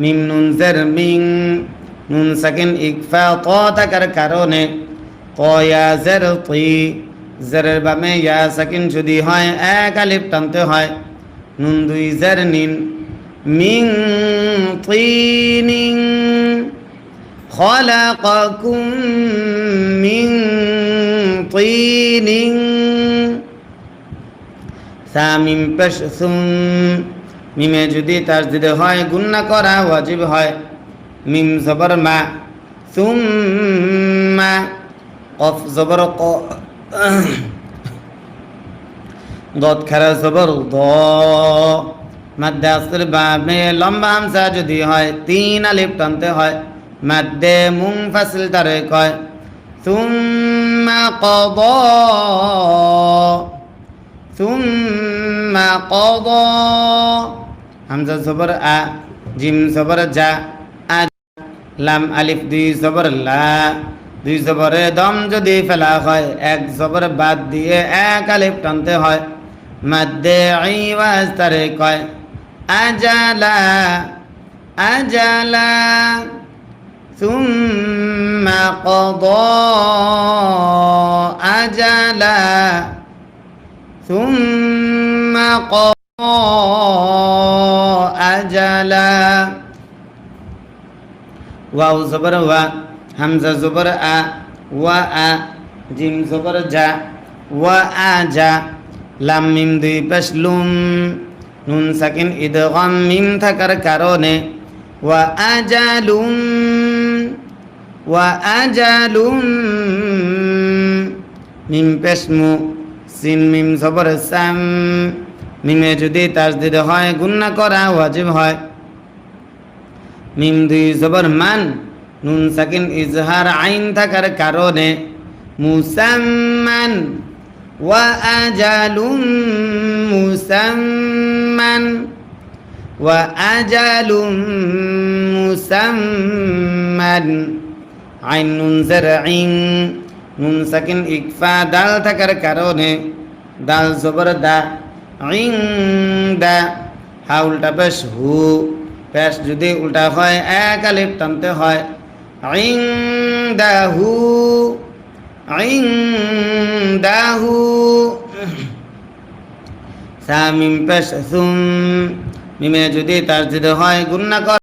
মিম নুন জের মিং নুন সাকিন ইকফা ত থাকার কারণে কয়া জের তুই জেরের বামে ইয়া সাকিন যদি হয় এক আলিফ টানতে হয় নুন দুই জের নিন মিং তিনিং خلقكم من طين সামিম পেশ সুম মিমে যদি তার যদি হয় গুন্না করা ওয়াজিব হয় মিম জবর মা সুম মা কফ জবর ক দত খারা জবর দ মাদ্দে আসল বাবে লম্বা হামসা যদি হয় তিন আলিফ টানতে হয় মাদ্দে মুং ফাসিল তারে কয় সুম্মা কদা ثم قضى হামজা জবর আ জিম জবর যা আ লাম আলিফ দুই জবর লা দুই জবরে দম যদি ফেলা হয় এক জবর বাদ দিয়ে এক আলিফ টানতে হয় মাদ্দে আইওয়াজ তারে কয় আজালা আজালা ثم قضى أجلا ثم قضى ওয়াও জবর ওয়া, হামজা জবর আ, ওয়া আ, জিম জবর যা ওয়া আ যা লাম মিম দুই পেশ লুম, নুন সাকিন ইদগম মিম থাকার কারণে, ওয়া আজালুম ওয়া আজালুম মিম পেশমু সিন মিম জবর সাম, মিমে যদি তাজদিদ হয় গুন্না করা ওয়াজিব হয়। মিম দুই জবর মান, নুন সাকিন ইজহার আইন থাকার কারণে মুসাম্মান, ওয়া আজালুম মুসাম্মান, ওয়া আজালুম মুসাম্মান। আইন নুন আইন নুন সাকিন ইকফা দাল থাকার কারণে দাল জবর দা ইং দা হা উল্টা পেশ হু। পেশ যদি উল্টা হয়, এক আলিফ টানতে হয়। আইং দাহু আইং দাহু সামিম পেশ, সুম। মিমে যদি তার হয় গুন্না কর।